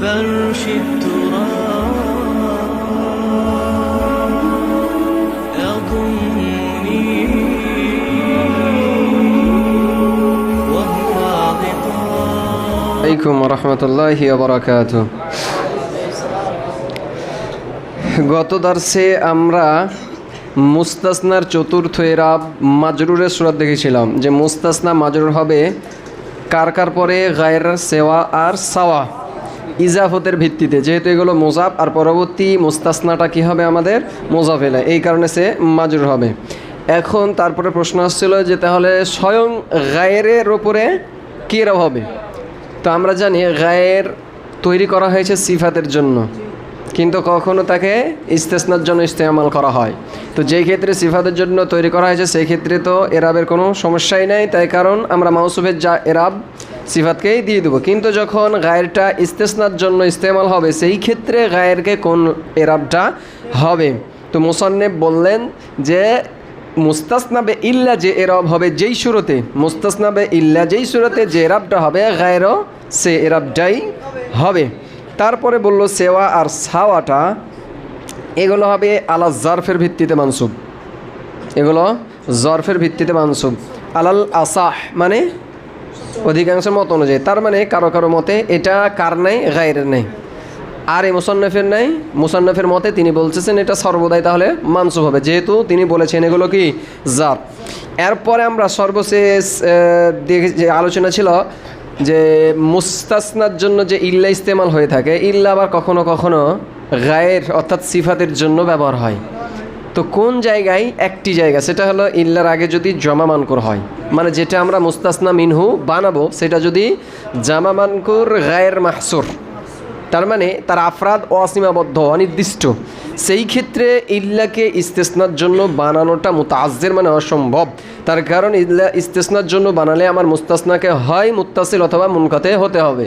فرش التراب يضمني وهو عقاب আলাইকুম রহমতুল্লাহি বরাকাত গত দর্শে আমরা মুস্তাসনার চতুর্থ এরাব মাজরুরের সুরাত দেখেছিলাম যে মুস্তাসনা মাজরুর হবে কার কার পরে গায়ের সেওয়া আর সাওয়া ইজাফতের ভিত্তিতে, যেহেতু এগুলো মোজাফ, আর পরবর্তী মুস্তাসনাটা কি হবে আমাদের? মোজাফেলা, এই কারণে সে মাজুর হবে। এখন তারপরে প্রশ্ন আসছিল যে তাহলে স্বয়ং গায়ের ওপরে কী হবে? তো আমরা জানি গায়ের তৈরি করা হয়েছে সিফাতের জন্য, কিন্তু কখনো তাকে ইস্তেসনার জন্য ইস্তেমাল করা হয়। তো যেই ক্ষেত্রে সিফাতের জন্য তৈরি করা হয়েছে, সেই ক্ষেত্রে তো এরাবের কোনো সমস্যাই নাই। তাই কারণ আমরা মাউসুফের যা এরাব, সিফাতকেই দিয়ে দেবো। কিন্তু যখন গায়েরটা ইস্তেসনার জন্য ইস্তেমাল হবে, সেই ক্ষেত্রে গায়েরকে কোন এরাবটা হবে? তো মুসন্নেব বললেন যে, মুস্তাসনাবে ইল্লা যে এরব হবে যেই সুরতে, মুস্তাসনাবে ইল্লা যেই সুরতে যে এরাবটা হবে, গায়েরও সে এরাবটাই হবে। তারপরে বলল, সেওয়া আর সাওয়াটা এগুলো হবে আলা জারফের ভিত্তিতে মানসুব। এগুলো জরফের ভিত্তিতে মানসুব। আলাল আসাহ মানে অধিকাংশের মত অনুযায়ী। তার মানে কারও কারও মতে এটা কার নাই, গায়ের নেই। আর এই মুসান্নফের নাই, মুসান্নফের মতে তিনি বলতেছেন এটা সর্বদাই তাহলে মানসুব হবে। যেহেতু তিনি বলেছেন এগুলো কি? জাত এরপরে আমরা সর্বশেষ দেখে যে আলোচনা ছিল যে মুস্তাসনার জন্য যে ইল্লা ইস্তেমাল হয়ে থাকে, ইল্লা আবার কখনো কখনো গায়ের অর্থাৎ সিফাতের জন্য ব্যবহার হয়। তো কোন জায়গায় একটি জায়গা, সেটা হলো ইল্লার আগে যদি জমা মানকুর হয় মানে যেটা আমরা মুস্তাসনা মিনহু বানাবো, সেটা যদি জামা মানকুর গায়ের মাহসুর, তার মানে তার আফরাদ অসীমাবদ্ধ, অনির্দিষ্ট, সেই ক্ষেত্রে ইল্লাকে ইস্তেসনার জন্য বানানোটা মুতাজ্জের মানে অসম্ভব। তার কারণ ইল্লা ইস্তেসনার জন্য বানালে আমার মুস্তাসনাকে হয় মুত্তাসিল অথবা মুনকাতে হতে হবে।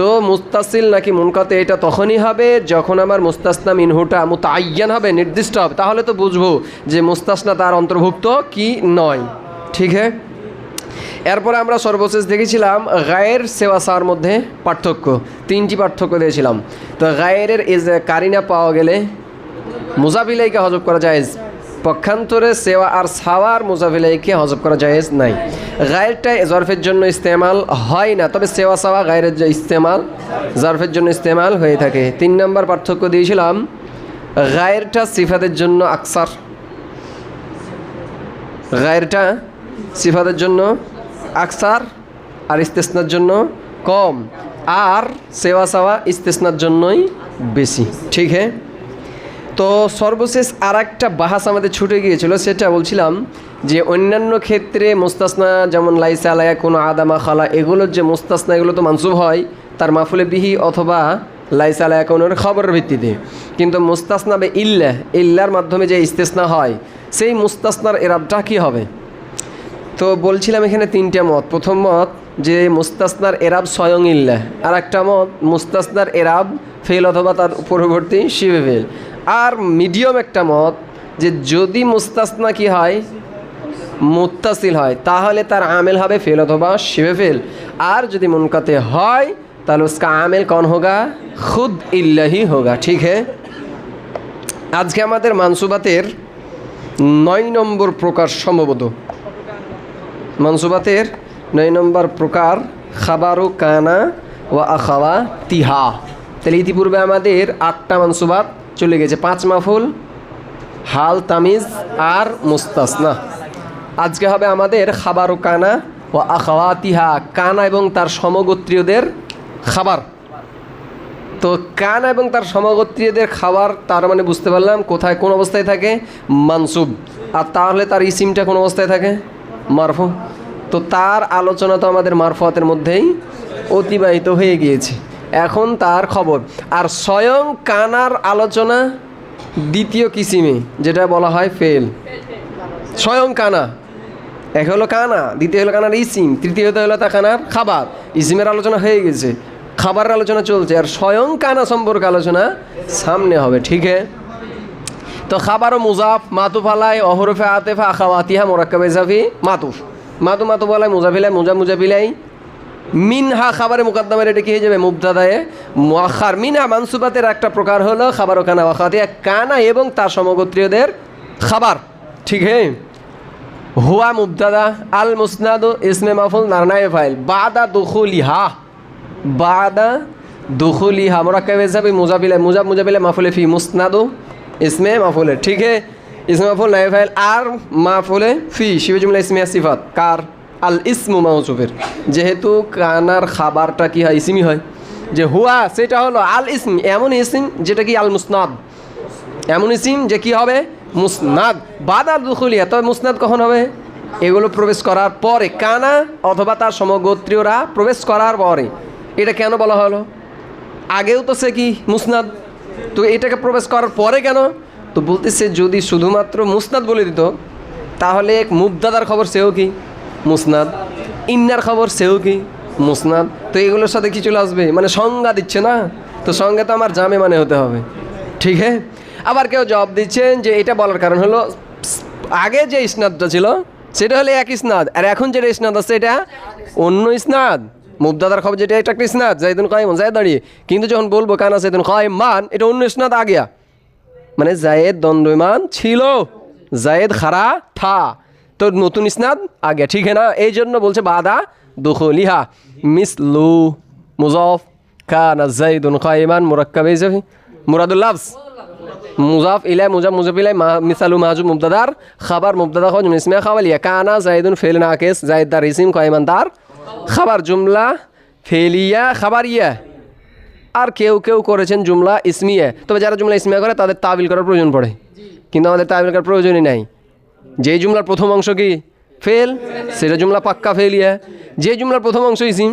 তো মুস্তাসিল নাকি মুনকাতে এটা তখনই হবে যখন আমার মুস্তাসনা মিনহুটা মুতায়্যান হবে, নির্দিষ্ট হবে। তাহলে তো বুঝব যে মুস্তাসনা তার অন্তর্ভুক্ত কি নয়। ঠিক হ্যাঁ এরপরে আমরা সর্বশেষ দেখেছিলাম গায়ের সেবা সার মধ্যে পার্থক্য। তিনটি পার্থক্য দিয়েছিলাম। তো গায়ের কারিনা পাওয়া গেলে মুজাফিলাইকে হজব করা যায় পক্ষান্তরে সেওয়া আর সাওয়ার মুজাফিলাইকে হজব করা যায় নাই। গায়েরটা জরফের জন্য ইস্তেমাল হয় না, তবে সেওয়া সাওয়া গায়ের যে ইস্তেমাল, জরফের জন্য ইস্তেমাল হয়ে থাকে। তিন নম্বর পার্থক্য দিয়েছিলাম, গায়েরটা সিফাতের জন্য আকসার। গায়েরটা সিফাতের জন্য আকসার আর ইস্তেসনার জন্য কম, আর সেওয়া সাওয়া ইস্তেসনার জন্যই বেশি। ঠিক হ্যাঁ তো সর্বশেষ আর একটা বাহাস আমাদের ছুটে গিয়েছিল, সেটা বলছিলাম যে অন্যান্য ক্ষেত্রে মুস্তাসনা যেমন লাইসা আলায়া কোনো আদামা খালা, এগুলোর যে মুস্তাসনা এগুলো তো মানসুব হয়, তার মাফুলে বিহি অথবা লাইসা আলায়া কোনোর খবরের ভিত্তিতে। কিন্তু মুস্তাসনা বে ইল্লা, ইল্লার মাধ্যমে যে ইস্তেসনা হয়, সেই মুস্তাসনার এরাবটা কী হবে? তো বলছিলাম এখানে তিনটা মত। প্রথম মত যে মুস্তাসনার এরাব স্বয়ং ইল্লা আর একটা মত মুস্তাসনার এরাব ফেল অথবা তার পূর্ববর্তী শিবে ফেল। আর মিডিয়াম একটা মত যে যদি মুস্তাসনা কি হয়, মুত্তাসিল হয়, তাহলে তার আমেল হবে ফেল অথবা শিবে ফেল। আর যদি মুনকাতে হয়, তাহলে উসকা আমেল কন হোগা? খুদ ইল্লাহি হোগা, ঠিক হ্যাঁ আজকে আমাদের মানসুবাতের নয় নম্বর প্রকার সম্ভবত। মানসুবাতের নয় নম্বর প্রকার খাবারু কানা ও আখাওয়া তিহা তাহলে ইতিপূর্বে আমাদের আটটা মনসুবাত চলে গেছে। পাঁচ মাফুল, হাল, তামিজ আর মুস্তাসনা। আজকে হবে আমাদের খাবার ও কানা ও আখাওয়া তিহা কানা এবং তার সমগোত্রীয়দের খাবার। তো কান এবং তার সমগোত্রীয়দের খাবার, তার মানে বুঝতে পারলাম, কোথায়, কোন অবস্থায় থাকে? মানসুব। আর তাহলে তার ইসিমটা কোন অবস্থায় থাকে? মারফু। তো তার আলোচনা তো আমাদের মারফতের মধ্যেই অতিবাহিত হয়ে গিয়েছে। এখন তার খবর। আর স্বয়ং কানার আলোচনা দ্বিতীয় কিসিমে, যেটা বলা হয় ফেল। স্বয়ং কানা। এক হলো কানা, দ্বিতীয় হলো কানার ইসিম তৃতীয়ত হলো তা কানার খাবার। ইসিমের আলোচনা হয়ে গেছে, খাবারের আলোচনা চলছে, আর স্বয়ং কানা সম্পর্কে আলোচনা সামনে হবে, ঠিক হ্যাঁ তো খাবার ও মুজাফ, মাতুফ আলাই, অহরফে আতেফা, আখাওয়াতিহা, মোরাক্কাবে জাফি, মাতুফ। মাতু মাতু বলাই মুজাফিলাই, মুজা মুজাফিলাই। মিনহা খাবারে মুকাদ্দামের এটা কি হয়ে যাবে? মুবদাদায়ে মুআখার। মিনহা মানসুবাতের একটা প্রকার হলো খাবার ওখানা ওয়াখাতিয়া কানা এবং তার সমগোত্রীয়দের খাবার। ঠিক হ্যাঁ হুয়া মুবদাদা আল মুসনাদু, ইসমে মাফুল, নারনায়ে ফাইল। বাদা দুখুলিহা। বাদা দুখুলিহা। মোরাক্কাব হিসাবে মুজাবিলে, মুজাব মুজাবিলে মাফুলে ফি মুসনাদু, ইসমে মাফুলে। ঠিক হে? ইসমে মাফুল নায়ে ফাইল। আর মাফুলে ফি শিবে জুমলা ইসমে সিফাত। কার? আল ইসমু মাউসুফের। যেহেতু কানার খাবারটা কি হয়, ইসমি হয়, যে হুয়া সেটা হলো আল ইসম, এমন ইসিম যেটা কি আল মুসনাদ। এমন ইসিম যে কি হবে? মুসনাদ। বাদার দুখুলিয়া তবে মুসনাদ কখন হবে? এগুলো প্রবেশ করার পরে, কানা অথবা তার সমগোত্রীয়রা প্রবেশ করার পরে। এটা কেন বলা হলো? আগেও তো সে কি মুসনাদ? তো এটাকে প্রবেশ করার পরে কেন? তো বলতেছে যদি শুধুমাত্র মুসনাদ বলে দিত, তাহলে এক মুবদাদার খবর সেও কি? মুসনাদ। ইন্নার খবর সেও কি? মুসনাদ। তো এগুলোর সাথে কি চলে আসবে? মানে সংজ্ঞা দিচ্ছে না? তো সঙ্গে তো আমার জামে মানে হতে হবে। ঠিক হ্যাঁ আবার কেউ জবাব দিচ্ছেন যে এটা বলার কারণ হলো, আগে যে ইসনাদটা ছিল, সেটা হলো এক ইসনাদ। আর এখন যেটা ইসনাদ আছে, এটা অন্য ইসনাদ। মুবদাদার খবর যেটা, এটা একটা ইসনাদ। জাইদুন কায়েম জায়দ দাঁড়িয়ে কিন্তু যখন বলব কানা জাইদুন কায়েম মান, এটা অন্য ইসনাদ আগিয়া মানে জায়েদ দণ্ডমান ছিল। জায়েদ খারা থা। তো নতুন ইসনাদ? আগে, ঠিক না? এই জন্য বলছে, বাদা মিস লু মুজফ কানা জাইদুন কায়েমান মুরাক্কাব এই যাবি মুরাদুল্লাভস মুজাফ ইলাই, মুজাফ মুজাফ ইলাই মিসালু মাহাজু মুবদাদার খাবার মুবদাদা খোঁজ মিসমে খাওয়ালিয়া কানা জাইদুন ফেল নাকেস জাইদ দার ইসিম কয়মান তার খাবার জুমলা ফেলিয়া খাবারিয়া। আর কেউ কেউ করেছেন জুমলা ইসমিয়া। তবে যারা জুমলা ইসমিয়া করে, তাদের তাবিল করার প্রয়োজন পড়ে। কিন্তু আমাদের তাবিল করার প্রয়োজনই নাই। যেই জুমলার প্রথম অংশ কি? ফেল? সেটা জুমলা পাক্কা ফেলিয়া যে জুমলার প্রথম অংশ ইসিম?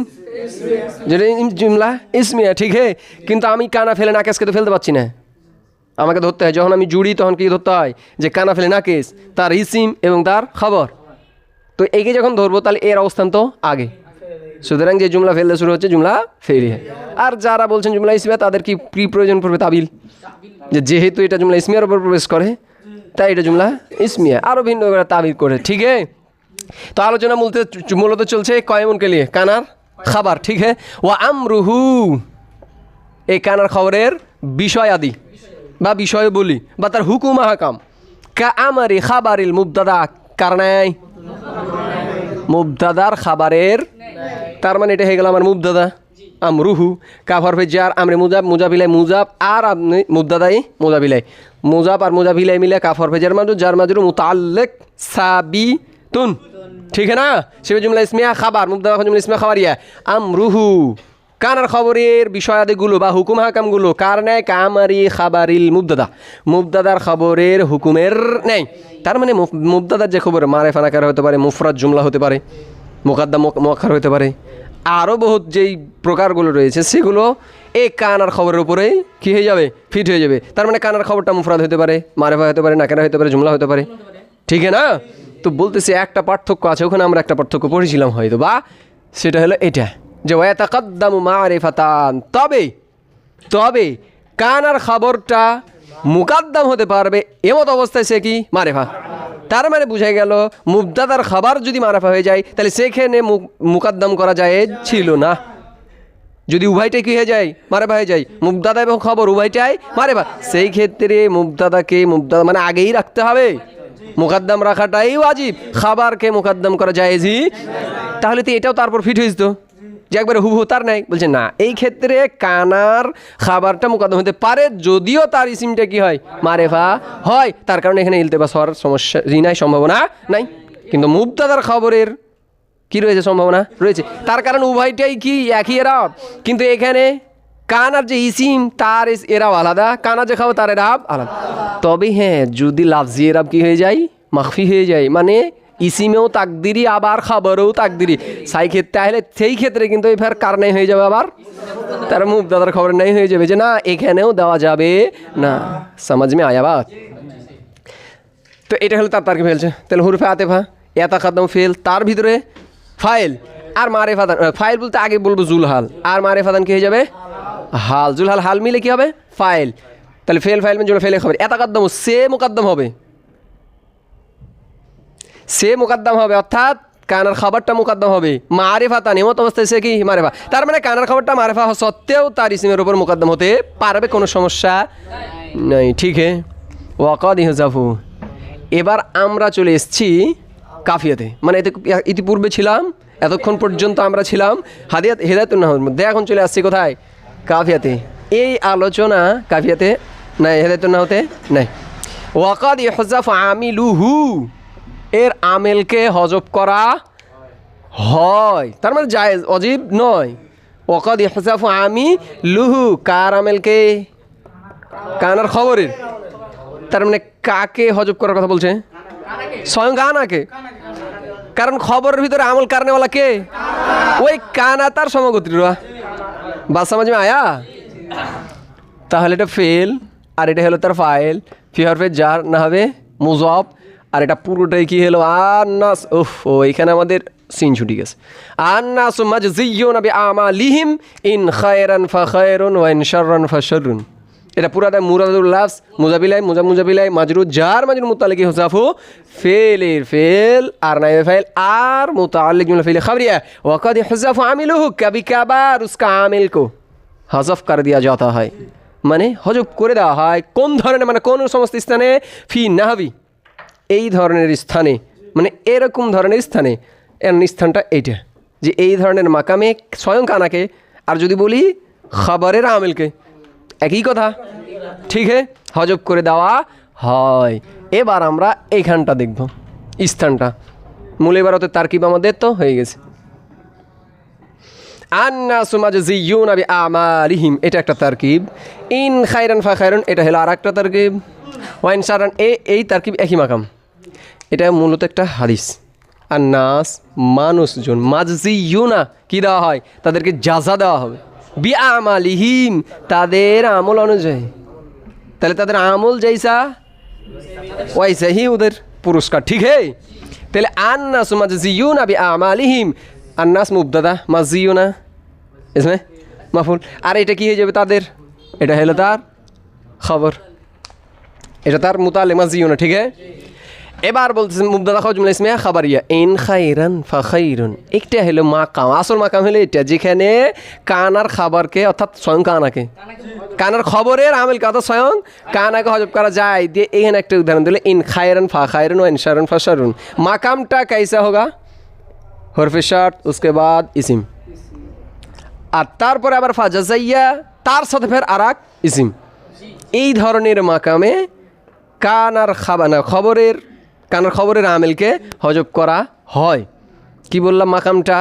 যেটা জুমলা? ইসমিয়া ঠিক হে। কিন্তু আমি কানা ফেলে নাকেসকে তো ফেলতে পারছি না। আমাকে ধরতে হয়, যখন আমি জুড়ি, তখন কি ধরতে হয়? যে কানা ফেলে নাকেস, তার ইসিম এবং তার খবর। তো একে যখন ধরবো, তাহলে এর অবস্থান তো আগে। সুতরাং যে জুমলা ফেলতে শুরু হচ্ছে, জুমলা ফেরি আর যারা বলছেন জুমলা ইসমিয়া তাদের কি কি প্রয়োজন পড়বে? তাবিল। যে যেহেতু এটা জুমলা ইসমিয়ার উপর প্রবেশ করে তাই এটা জুমলা, ইসমিয়া আরও ভিন্ন করে তাবিল করে, ঠিক আছে তো আলোচনা মূলত মূলত চলছে কয়মনকে নিয়ে, কানার খাবার, ঠিক হ্যাঁ ও আমরুহু, এই কানার খবরের বিষয় আদি বা বিষয় বলি বা তার হুকুম হাকাম কা আমারি খাবারিল মুবদাদা কারণাই মুবদাদার খাবারের, তার মানে এটা হয়ে গেল আমার মুবদাদা আমরুহু, কাফর ফেজার আমরে মুজাব মুজাবিলাই মুজাব, আর আপনি মুবদাদাই মুজাবিলাই মুজাব আর মুজাবিলাই মিলে কাফর ফেজার মাজু যার মাজুর মুতাল্লেক সাবি তুন ঠিক না? শিবে জুমলা ইসমিয়া খাবার মুবদাদা জুমলা ইসমিয়া খাবারিয়া। আমরুহু কানার খবরের বিষয়াদিগুলো বা হুকুম হাকামগুলো? কার নেয় কামারি খাবারিল মুবদাদা মুবদাদার খবরের হুকুমের নেই। তার মানে মুবদাদার যে খবর মারে ফানাকার হতে পারে মুফরাত জুমলা হতে পারে মোকাদ্দা মোয়াক্ষার হতে পারে। আরও বহুত যেই প্রকারগুলো রয়েছে, সেগুলো এই কানার খবরের উপরেই কী হয়ে যাবে? ফিট হয়ে যাবে। তার মানে কানার খবরটা মুফরাদ হতে পারে, মারেফা হতে পারে, নাকেরা হতে পারে, জুমলা হতে পারে। ঠিক না? তো বলতেছি একটা পার্থক্য আছে, ওখানে আমরা একটা পার্থক্য পড়েছিলাম হয়তো বা, সেটা হলো এটা, যে ওয়াতাকাদ্দামু মারিফাতান। তবে তবে কানার খবরটা মুকাদ্দাম হতে পারবে, এমত অবস্থায় সে কি? মারেফা। তার মানে বুঝা গেল মুবদাদার খাবার যদি মারাফা হয়ে যায়, তাহলে সেখানে মুকাদ্দাম করা যায় ছিল না। যদি উভয়টাই কি হয়ে যায়? মারেফা হয়ে যায়। মুবদাদা এবং খবর উভয়টাই মারেফা। সেই ক্ষেত্রে মুবদাদাকে মুবদাদা মানে আগেই রাখতে হবে। মুকাদ্দাম রাখাটাই ওয়াজিব। খাবারকে মুকাদ্দাম করা যায়জি তাহলে তো এটাও তারপর ফিট হয়েছিল যে একবারে হুবহু তার নাই, বলছে, না, এই ক্ষেত্রে কানার খাবারটা মুকাদ্দম হতে পারে, যদিও তার ইসিমটা কি হয়? মারেফা হয়। তার কারণে এখানে ইলতেবাস হওয়ার সমস্যা ই নাই, সম্ভাবনা নাই। কিন্তু মুবদাদার খবরের কি রয়েছে সম্ভাবনা? রয়েছে। তার কারণ উভয়টাই কি? একই এরাব। কিন্তু এখানে কানার যে ইসিম, তার এরাব আলাদা। কানা যে খাব তার এরাব আলাদা। তবে হ্যাঁ যদি লাফজি এরাব কি হয়ে যায়? মাখফি হয়ে যায়। মানে ইসিমেও তাকদিরি আবার খাবারেও তাকদিরি সাই ক্ষেত্রে, তাহলে সেই ক্ষেত্রে কিন্তু এবার কার নাই হয়ে যাবে আবার? তার মুখ দাদার খবর নাই হয়ে যাবে যে না, এখানেও দেওয়া যাবে না। সমাজ মে আয়াবাদ তো এটা হলো তার তারকে ফেলছে। তাহলে হুরফে আতেফা এতা খাদ্দাম ফেল, তার ভিতরে ফাইল। আর মারে ফাদান ফাইল বলতে আগে বলব জুলহাল। আর মারে ফাদান কি হয়ে যাবে? হাল। জুলহাল, হাল মিলে কি হবে? ফাইল। তাহলে ফেল, ফাইল জন্য ফেলে খবর এতা কাদ্দাম সে মোকাদ্দম হবে। সে মোকাদ্দম হবে, অর্থাৎ কানার খাবারটা মুকদ্দম হবে। মারেফা তা নিয়মত অবস্থায় সে কি? মারেফা। তার মানে কানার খাবারটা মারেফা সত্ত্বেও তার ইসিমের উপর মুকদ্দম হতে পারবে, কোনো সমস্যা নেই। ঠিক হে? ওয়াকাদ ইহজাফু এবার আমরা চলে এসেছি কাফিয়াতে। মানে এতে ইতিপূর্বে ছিলাম, এতক্ষণ পর্যন্ত আমরা ছিলাম হাদিয়াত হেদায়তুল নাহর। মধ্যে এখন চলে আসছি কোথায়? কাফিয়াতে। এই আলোচনা কাফিয়াতে নাই হেদায়তুল নাহতে নাই। ওয়াকাদ ইহজাফ আমিলুহু। এর আমেলকে হজব করা হয়। তার মানে জায়েজ, অজীব নয়। ওয়াকাদ ইহজাফ আমি লুহু, কার আমেলকে? কানার খবরের। তার মানে কাকে হজব করার কথা বলছে? স্বয়ং কানাকে। কারণ খবরের ভিতরে আমল কারণেওয়ালা কে? ওই কানা তার সমগতিরা বাসা মাঝে আয়া। তাহলে এটা ফেল, আর এটা হলো তার ফাইল। ফিহার ফে যার না হবে, মুজব। আর এটা পুরোটাই কি হলো? আন্নাস, উফ, ও, এখানে আমাদের সিন ছুটি গেছে। আন্নাস মাজজিয়ুন বি আমালিহিম ইন খায়রান ফা খায়রুন ওয়া ইন শাররান ফা শাররুন। এটা পুরাটা মুরাদুল লাফস মুজাবিলাই মুজা মুজাবিলাই মাজরু জার মাজরু মুতালিকি হুসাফু, ফেলের ফেল, আর নাইবে ফাইল, আর মুতাল্লিক জুমলা ফেলে খবরিয়া। ওয়াকাদ হুসাফু আমিলুহু কাবি কাবার উসকা আমিল কো হজফ করে দেওয়া যাতা হয়। মানে হজব করে দেওয়া হয়। কোন ধরনের মানে কোন সমস্ত স্থানে? ফি নাহাবি। এই ধরনের স্থানে মানে এরকম ধরনের স্থানে, এর স্থানটা এইটা, যে এই ধরনের মাকামে স্বয়ং কানাকে, আর যদি বলি খাবারের আমেলকে, একই কথা, ঠিক হে? হজব করে দেওয়া হয়। এবার আমরা এইখানটা দেখব, স্থানটা। মূল এবারতে তারকিব আমাদের তো হয়ে গেছে। আন্না সুমাজ জিউন আবি আমালিহিম এটা একটা তারকিব। ইন খাইরান ফা খাইরান এটা হলো আর একটা তারকিব। ওয়াইন সারান এ, এই তারকিব একই মাকাম। এটা মূলত একটা হাদিস। আন্নাস মানুষজন, মাজজিউনা কী দেওয়া হয়? তাদেরকে যাজা দেওয়া হবে। বি আমালিহিম তাদের আমল অনুযায়ী। তাহলে তাদের আমল যেইসা ওয়াইসা হি ওদের পুরস্কার, ঠিক হে? তাহলে আন্নাস মাজজিউনা বি আমালিহিম আন্নাস মুবদাদা মাজজিউনা ইসমে মাফুল। আর এটা কি হয়ে যাবে তাদের? এটা হলো তার খবর। এটা তার মুতালে মাজজিউনা, ঠিক হে? এবার বলতেছেন খাওয়া খজমুল ইসমিয়া খাবারিয়া ইন খাইরান ফা খাইরুন। একটা হলো মাকাম, আসল মাকাম হলো এটা, যেখানে কানার খাবারকে, অর্থাৎ স্বয়ং কানাকে, কানার খবরের আমিল কথা স্বয়ং কানাকে হজব করা যায়। দিয়ে এখানে একটা উদাহরণ দিলে, ইন খাইরান ফা খায়রুন ইন সারুন ফা সারুন মাকামটা কাইসা হোগা? হরফে শার্ট উসকে বাদ, ইসিম। আর তারপরে আবার ফাজাজাইয়া তার সাথে ফের আরাক ইসিম। এই ধরনের মাকামে কানার খাবানা খবরের কানার খবরের আমেলকে হজব করা হয়। কি বললাম মাকামটা?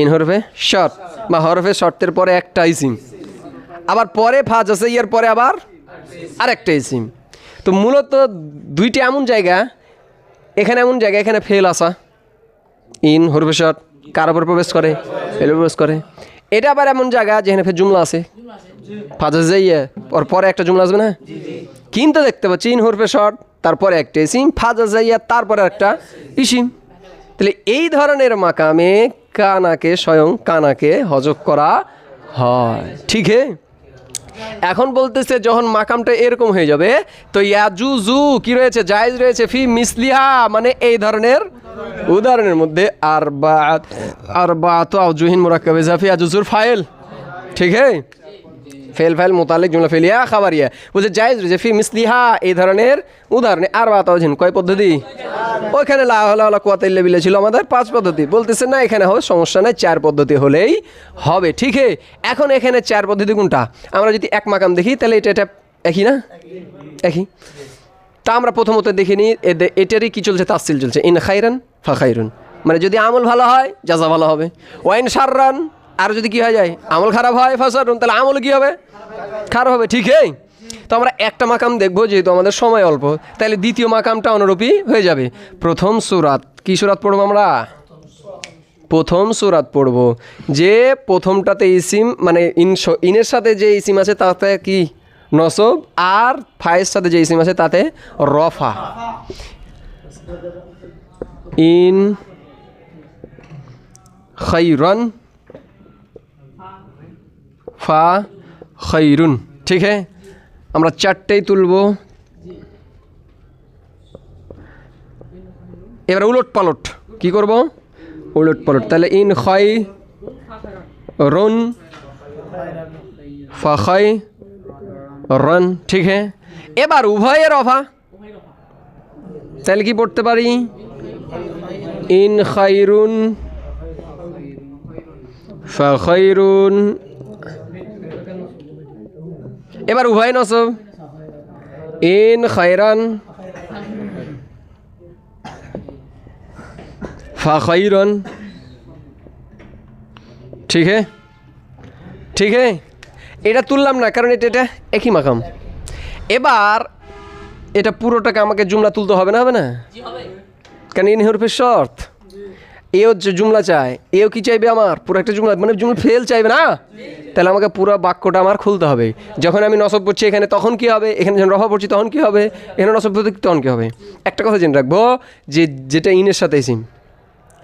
ইন হরফে শর্ট বা হরফে শর্তের পরে একটা ইসিম। আবার পরে ফাজ আছে, ইয়ার পরে আবার আরেকটা ইসিম। তো মূলত দুইটা এমন জায়গা, এখানে এমন জায়গা, এখানে ফেল আসা ইন, হরফে শর্ট কার উপর প্রবেশ করে? ফেল প্রবেশ করে। এটা আবার এমন জায়গা যেখানে ফের জুমলা আছে। ফাজা যাইয়া ওর পরে একটা জুমলা আসবে না? কিন্তু দেখতে পাচ্ছি, ইন হরফে শর্ট, তারপরে একটা ইসিম, ফাজা যাইয়া তারপরে একটা ইসিম। তাহলে এই ধরনের মাকামে কানাকে স্বয়ং কানাকে হজব করা হয়। ঠিক হে? এখন বলতেছে যখন মাকামটা এরকম হয়ে যাবে, তো ইয়াজু জু কি রয়েছে? জায়েজ রয়েছে ফি মিসলিহা মানে এই ধরনের উদাহরণের মধ্যে আর বা আর বা তো আউজুহিন মুরাক্কাবে জাফি আজুজুর ফাইল। ঠিক হে? ফেল ফেল মোতালেক জুমলা ফেলিয়া খাবারিয়া। বলছে জায়েজ রয়েছে, ফি মিসলিহা, এই ধরনের উদাহরণে। আর বা তাওজিন কয় পদ্ধতি? ওইখানে লা হলা হলা কুয়াতাইল্লা বিলে ছিল আমাদের পাঁচ পদ্ধতি। বলতেছে, না, এখানে হবে, সমস্যা নাই, চার পদ্ধতি হলেই হবে। ঠিক এখন এখানে চার পদ্ধতি কোনটা? আমরা যদি এক মাকাম দেখি, তাহলে এটা এটা একই না? একই। তা আমরা প্রথমত দেখে নিই এটারই কী চলছে? তাসিল চলছে। ইন খাইরান ফা খাইরুন মানে যদি আমল ভালো হয় যাজা ভালো হবে। ওয়াইন সাররান আর যদি কি হয়ে যায়? আমল খারাপ হয় ফাসারুন তাহলে আমল কি হবে? খারাপ হবে, ঠিক হে তো আমরা একটা মাকাম দেখব, যেহেতু আমাদের সময় অল্প, তাহলে দ্বিতীয় মাকামটা অনুরূপী হয়ে যাবে। প্রথম সুরাত, কি সুরাত পড়ব আমরা? প্রথম সুরাত পড়ব। যে প্রথমটাতে ইসিম মানে ইন ইনের সাথে যে ইসিম আছে, তাতে কি? নসব, আর ফায়ের সাথে যে ইসিম আছে, তাতে রফা। ইন খৈরন ফা খৈরুন ঠিক है আমরা চারটেই তুলব। এবার উলট পালট কি করব? উলট পালট তাহলে ইন খয় রন ফয় রন, ঠিক হ্যাঁ এবার উভয়ের অফা তাহলে কি পড়তে পারি? ইন খাইরুন ফাখাইরুন এবার উভয় নসব। ইন খায়রান। ফাখাইরন ঠিক হে? ঠিক হে? এটা তুললাম না কারণ এটা এটা একই মাকাম। এবার এটা পুরোটাকে আমাকে জুমলা তুলতে হবে না হবে না? কেন ইন হরফের শর্ত? এও যে জুমলা চায় এও কি চাইবে আমার? পুরো একটা জুমলা মানে জুমলা ফেল চাইবে না? তাহলে আমাকে পুরো বাক্যটা আমার খুলতে হবে। যখন আমি নসব পড়ছি এখানে তখন কি হবে? এখানে যখন রফা পড়ছি তখন কি হবে? এখানে নসব পড়ছি তখন কি হবে? একটা কথা জেনে রাখব, যে যেটা ইনের সাথে সিম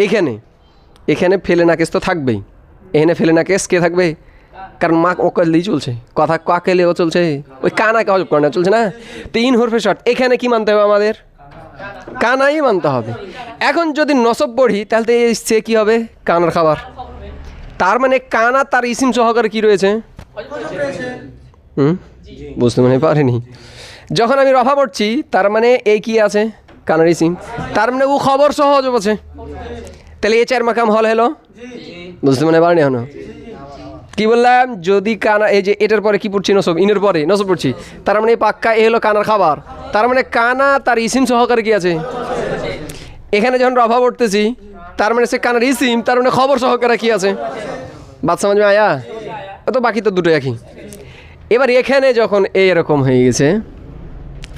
এখানে এখানে ফেলে না কেস তো থাকবেই। এখানে ফেলে না কেস কে থাকবে? কারণ মা ওকালেই চলছে। কথা কাকেলেও চলছে। ওই কানাকে অজব করে না, চলছে না? তো ইন হরফে শর্ট এখানে কি মানতে হবে আমাদের? কানাই মানতে হবে। এখন যদি নসব পড়ি তাহলে সে কী হবে? কানার খাবার। তার মানে কানা তার ইসিম সহকারে কি রয়েছে? হুম? বুঝতে মানে পারিনি। যখন আমি রফা পড়ছি তার মানে এই কি আছে? কানার ইসিম। তার মানে ও খবর সহজ আছে। তাহলে এ চার মাকাম হল হলো বুঝতে মানে পারিনি এখনও। কি বললাম? যদি কানা এই যে এটার পরে কি পড়ছি? নসব। ইনের পরে, নসব পড়ছি। তার মানে পাক্কা এ হলো কানার খাবার। তার মানে কানা তার ইসিম সহকারে কি আছে? এখানে যখন রভা পড়তেছি, তার মানে সে কানার ইসিম, তার মানে খবর সহকারে কি আছে? বাদ সমাজ আয়া? তো বাকি তো দুটো একই। এবার এখানে যখন এই এরকম হয়ে গেছে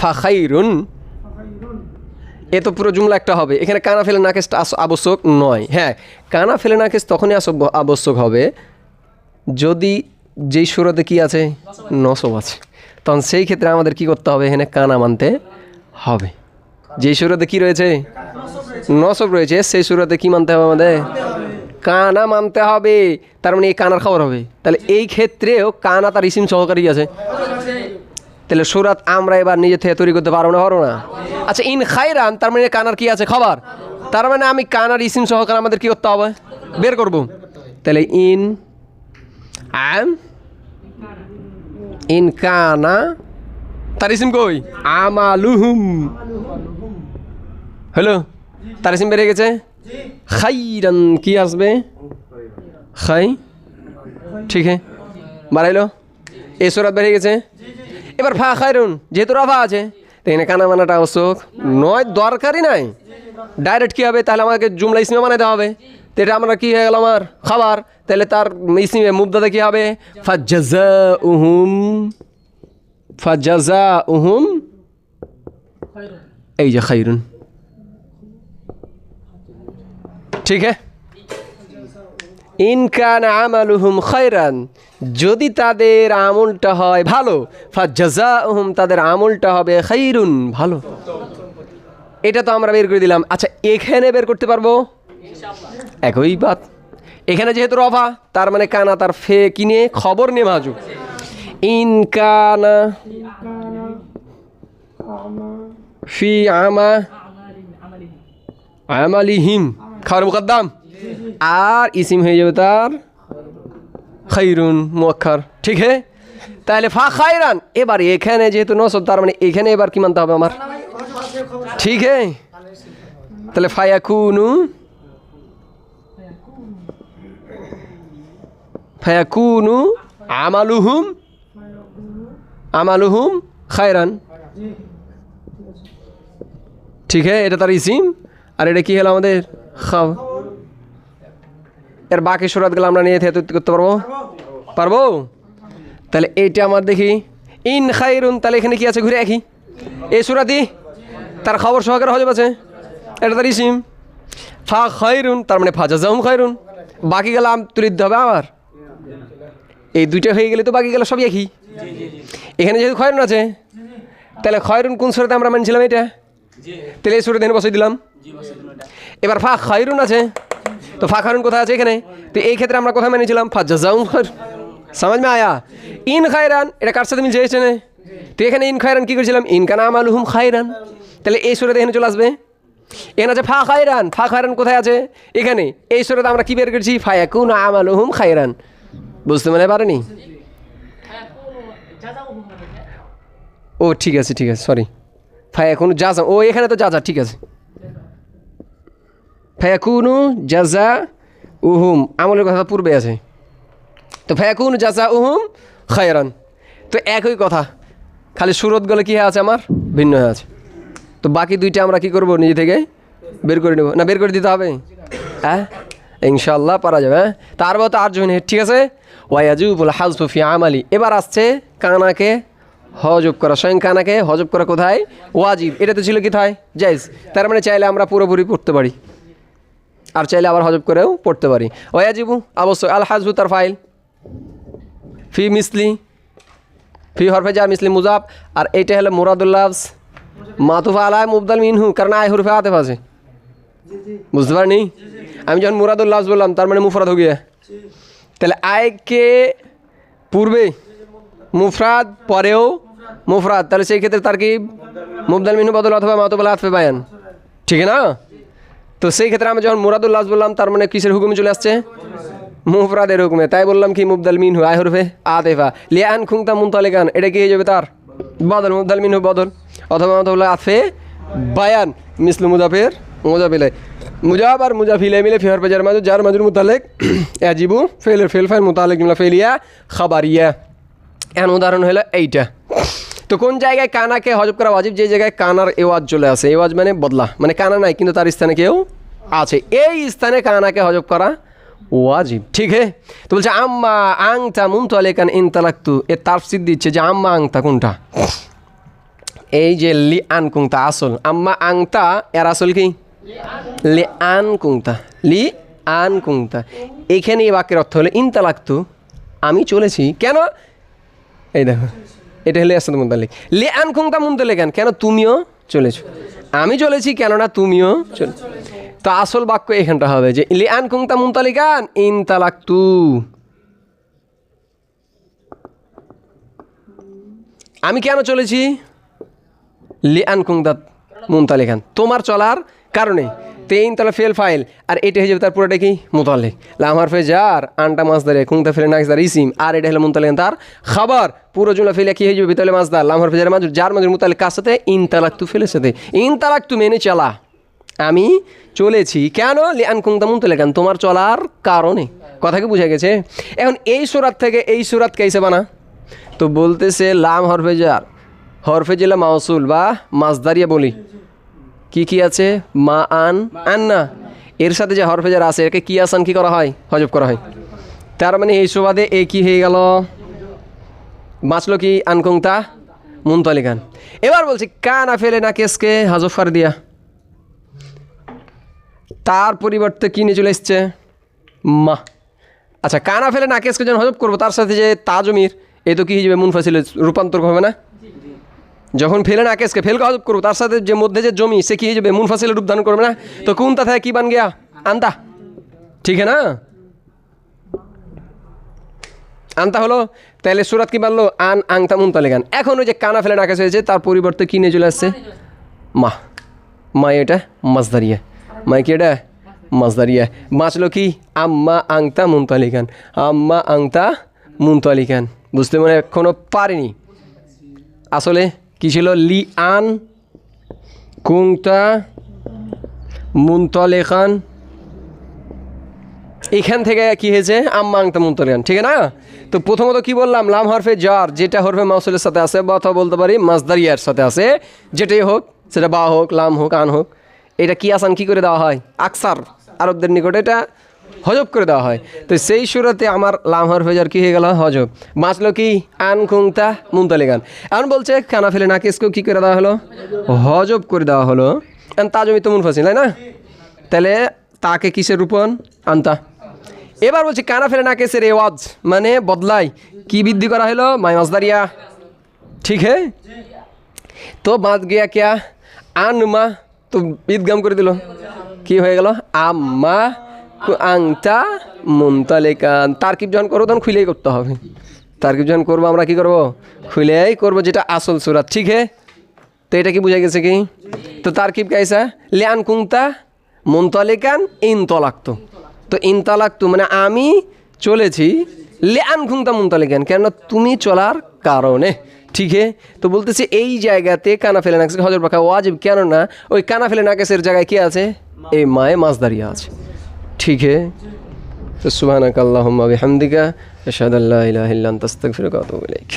ফাখাইরুন এ তো পুরো জুমলা একটা হবে। এখানে কানা ফেলে নাকেশ আবশ্যক নয়। হ্যাঁ কানা ফেলে নাকেশ তখনই আবশ্যক হবে যদি যেই সুরতে কি আছে? নসব আছে। তখন সেই ক্ষেত্রে আমাদের কি করতে হবে? এখানে কানা মানতে হবে। যেই সুরতে কি রয়েছে? নসব রয়েছে। সেই সুরতে কি মানতে হবে আমাদের? কানা মানতে হবে। তার মানে এই কানার খবর হবে। তাহলে এই ক্ষেত্রেও কানা তার ইসিম সহকারী আছে। তাহলে সুরাত আমরা এবার নিজে থেকে তৈরি করতে পারব না পারব না? আচ্ছা ইন খাইরান তার মানে কানার কি আছে? খবর। তার মানে আমি কানার ইসিম সহকারে আমাদের কি করতে হবে? বের করব। তাহলে ইন আম ইন কানা তার ইসিম কই আমালুহুম হ্যালো তার ইসিম বেড়ে গেছে? খাইরান কি আসবে খাই ঠিক হ্যাঁ বাড়াইলো এই সুরাত বেড়ে গেছে? এবার ফা খাইরুন যেহেতু রাফা আছে তো এখানে কানা মানাটা আবশ্যক নয় দরকারই নাই ডাইরেক্ট কী হবে তাহলে আমাকে জুমলা ইসিমে বানাইতে হবে তো এটা আমরা কী হয়ে গেল আমার? খাবার। তাহলে তার ইসিমে মুবদাতে কী হবে? ফাজ্জাজা উহুম ফাজ্জাজা উহুম এই যে খাইরুন। ঠিক হ্যাঁ ইনকান আমালুহুম খৈরান যদি তাদের আমলটা হয় ভালো ফাজাহুম তাদের আমলটা হবে খৈরুন ভালো। এটা তো আমরা বের করে দিলাম। আচ্ছা এখানে বের করতে পারব? একই বাত। এখানে যেহেতু রফা, তার মানে কানা, তার ফে কিনে খবর নিয়ে মাজু ইনকানা ফি আমা আমালিহিম। খাবার মুকদ্দাম। আর ইসিম হয়ে যাবে তার খাইরুন মুখার ঠিক হে? তাহলে ফা খাইরান এবার এখানে যেহেতু নসব, তার মানে এখানে এবার কি মানতে হবে আমার? ঠিক হে? তাহলে ফায়াকুনু ফায়াকুনু আমালুহুম আমালুহুম খায়রান ঠিক হ্যাঁ এটা তার ইসিম। আর এটা কি হলো আমাদের? খাব এর বাকি সুরাতগুলো আমরা নিয়ে থেকে করতে পারব? পারব? তাহলে এইটা আমার দেখি। ইন খাইরুন, তাহলে এখানে কি আছে? ঘুরে একই এই সুরাতি তার খবর সহকারে হজব আছে। এটা তার ইসিম। ফা খয়রুন তার মানে ফাজাজাহুম খয়রুন বাকি গেলাম তুলে দিতে হবে আবার। এই দুইটা হয়ে গেলে তো বাকি গেল সবই একই। এখানে যেহেতু খয়রুন আছে, তাহলে খয়রুন কোন সুরাতে আমরা মানছিলাম এটা? তাহলে এই সুরাতে এনে বসে দিলাম। এবার ফা খয়রুন আছে, তো ফা খায়রুন কোথায় আছে এখানে? তো এই ক্ষেত্রে আমরা কোথায় মেনেছিলাম ফা জাজাউম খয়র সমাজ মে আয়া। ইন খায়রান, এটা কার সাথে মিলছে এসে তো এখানে ইন খায়রান কী করেছিলাম? ইন কানা আমালুহুম খায়রান। তাহলে এই সুরাতে এখানে চলে আসবে। এখানে আছে ফা খায়রান। ফা খায়রান কোথায় আছে? এখানে। এই সুরাতে আমরা কি বের করেছি? ফায়াকুন আমালুহুম খায়রান। বুঝতে মনে পারেনি? ও, ঠিক আছে ঠিক আছে সরি ফায়াকুন যা ও, এখানে তো যা যা, ঠিক আছে। ফায়াকুনু জাজা উহুম, আমলের কথা পূর্বে আছে। তো ফায়াকুন জাজা উহুম, খায়রান। তো একই কথা, খালি সুরত গলে কী হয়ে আছে আমার? ভিন্ন হয়ে আছে। তো বাকি দুইটা আমরা কি করব, নিজে থেকে বের করে নেব? না, বের করে দিতে হবে? হ্যাঁ? ইনশাল্লাহ পারা যাবে হ্যাঁ? তারপর তো আর আটজন ঠিক আছে? ওয়াইয়াজু বলে হাজফি আমালি। এবার আসছে কানাকে হজব করা। স্বয়ং কানাকে হজব করা কোথায়? ওয়াজিব। এটা তো ছিল কি কোথায় জাইজ তার মানে চাইলে আমরা পুরোপুরি পড়তে পারি। আর চাইলে আবার হজব করেও পড়তে পারি। ওয়াজিবু অবশ্যই। আল হাজবু তার ফাইল। ফি মিসলি। ফি হরফে যা মিসলি মুজাব। আর এইটা হলো মুরাদুল্লাহস মাতুফা আলায় মুবদাল মিনহু। কারণ আয় হরফে আতে আছে। বুঝতে পারিনি? আমি যখন মুরাদুল্লাহস বললাম, তার মানে মুফরাদ হয়ে তাহলে আয়কে পূর্বে মুফরাদ, পরেও মুফরাদ। তাহলে সেই ক্ষেত্রে তার কি মুবদাল মিনু বদল অথবা মাতুফা আতফে বায়ান? ঠিক না? তো সেই ক্ষেত্রে আমি যখন মুরাদুল্লাহ বললাম, তার মানে কিসের হুকুমে চলে আসছে? মুফরাদের হুকুমে। তাই বললাম কি মুবদাল মিনহু আয় হরফে আতেফা। লিয়ান খুংতা মুনতালিকান, এটা কি হয়ে যাবে তার? বদল, মুবদাল মিনহু বদল অথবা মাতুল্লাহ আতফে বায়ান। মিসলু মুজাফের মুজাফিলে। মুজাব আর মুজাফিলে মিলে ফিহার পেজার মাজু যার মাজুর মুতালেক অ্যাজিবু ফেলের ফেল ফাইল মুতালেক জুমলা ফেলিয়া খাবারিয়া। এন উদাহরণ হলো এইটা। তো কোন জায়গায় কানাকে হজব করা ওয়াজিব? যে জায়গায় কানার এওয়াজ চলে আসে। এওয়াজ মানে বদলা। মানে কানা নাই, কিন্তু তার স্থানে কেউ আছে। এই স্থানে কানাকে হজব করা ওয়াজিব। ঠিক হে? তো বলছে, আম্মা আংটা মুমতো আলেকান ইনতালাক্তু এ তাফসিদ দিচ্ছে যে, আম্মা আংটা কোনটা? এই যে লি আন কুংতা আসল। আম্মা আংতা, এর আসল কি? লি আন কুংতা, লি আন কুংতা। এখানে এই বাক্যের অর্থ হলো ইনতালাক্তু আমি চলেছি। কেন? এই দেখো, এটা হলে আসাদ মুন্তালিক লে আন খুংতা মুন্তালিকান কেন? কেন তুমিও চলেছো? আমি চলেছি কেননা তুমিও চলে তো আসল বাক্য এখানটা হবে যে, লে আন খুংতা মুন্তালিকান ইন তালাক্তু আমি কেন চলেছি? লে আন খুংতা মুন্তালিকান তোমার চলার কারণে তেইন তালা ফেল ফাইল আর এটা হয়ে যাবে তার পুরোটা কি? মুতালিক। লামার ফে আনটা মাছ ধরে, কুংতা ফেলে নাকি তার ইসিম, আর এটা হলো মুতালিক তার খাবার। পুরো জুমলা ফেলে কি হয়ে যাবে বিতলে মাছ দার লামার ফে মাছ যার মাঝের মুতালিক কার সাথে? ইন তালাক তু ফেলের সাথে। ইন তালাক তু মেনে চালা। আমি চলেছি। কেন? লিয়ান কুংতা মুতালিকান তোমার চলার কারণে। কথা কি বুঝা গেছে? এখন এই সুরাত থেকে এই সুরাত কেসে বানা? তো বলতেছে লাম হরফে যার, হরফে জেলা মাউসুল বা মাছদারিয়া বলি। কি কি আছে? মা আন আন না এর সাথে যে হরফেজার আছে, একে কি আসান কি করা হয়? হজব করা হয়। তার মানে এই সুবাদে এ কি হয়ে গেল? বাঁচলো কি আনকুংতা মুনতালিকান। এবার বলছি, কানা ফেলে না কেসকে হজব করে দিয়া। তার পরিবর্তে কি নিয়ে চলে এসছে? মা। আচ্ছা কানা ফেলে না কেসকে যখন হজব করব, তার সাথে যে তাজমির, এ তো কি যাবে? মুনফাসিলে রূপান্তর হবে না? যখন ফেলে না কেসকে ফেলকে হজব করব তার সাথে যে মধ্যে যে জমি, সে কি যাবে মুনফাসিলে রূপ ধারণ করবে না? তো কোন তা কি বান গিয়া? আন্তা। ঠিক না? আনতা হলো তাহলে সুরাত কি বানলো? আন আংতা মুনতালেগান এখন ওই যে কানা ফেলে নাকাশ হয়েছে, তার পরিবর্তে কি নিয়ে চলে আসছে? মা। মা এটা? মাছদারিয়া। মা কি এটা? মাছদারিয়া। বাঁচলো কি? আম্মা আংতা মুনতালিকান আম্মা আংতা মুনতালিকান বুঝতে মানে এখনও পারেনি। আসলে কি ছিল? লি আন কুংতা, মুনতালেখান। এখান থেকে কি হয়েছে? আম্মা আংতা মুনতালিকান ঠিক না? তো প্রথমত কি বললাম? লাম হরফে জার যেটা হরফে মাউসুলের সাথে আছে, বা অথবা বলতে পারি মাসদারিয়ার সাথে আছে, যেটাই হোক, সেটা বা হোক, লাম হোক, আন হোক। এটা কি আসান কি করে দেওয়া হয়? আকসার, আরবদের নিকটে। এটা হজব করে দেওয়া হয়। তো সেই সুরতে আমার লাম হরফে জার কি হয়ে গেল? হজব। বাঁচলো কি? আন খুংতা মুনতালিগান। এখন বলছে কানা ফেলে নাকেসকেও কী করে দেওয়া হলো? হজব করে দেওয়া হলো। এখন তাজমি তো মুনফাসিল, তাই না? তাহলে তাকে কিসের রূপন? আনতা। এবার বলছি কানা ফেলে নাকেসের এওয়াজ মানে বদলাই কি বৃদ্ধি করা হলো? মাই মাসদারিয়া ঠিক হে? তো বাদ গিয়া কিয়া আন মা তো ঈদগাম করে দিল। কি হয়ে গেল? আম্মা আংটা মুমতালেকান তারকিব যখন করব তখন খুলেই করতে হবে। তারকিব যখন করব, আমরা কি করব? খুলেই করব যেটা আসল সুরাত ঠিক হে? তো এটা কি বুঝা গেছে কি? তো তারকিব কাইসা লেয়ান কুংতা মুমতালেকান ইনতলাক্ত। তো ইনতালাক্তু মানে আমি চলেছি ল্যান খুংতা মুমতালেকান কেননা তুমি চলার কারণে, ঠিক হে? তো বলতেছি এই জায়গাতে কানা ফেলে নাকি হজর পাখা ওয়াজিব, কেননা ওই কানা ফেলে নাকেসের জায়গায় কি আছে? এই মায়ে মাছ দাঁড়িয়ে আছে। ঠিক है তো সুবহানাক আল্লাহুম্মা বিহামদিকা আশহাদু আল্লা ইলাহা ইল্লা আনতা আস্তাগফিরুকা ওয়া আতুবু ইলাইক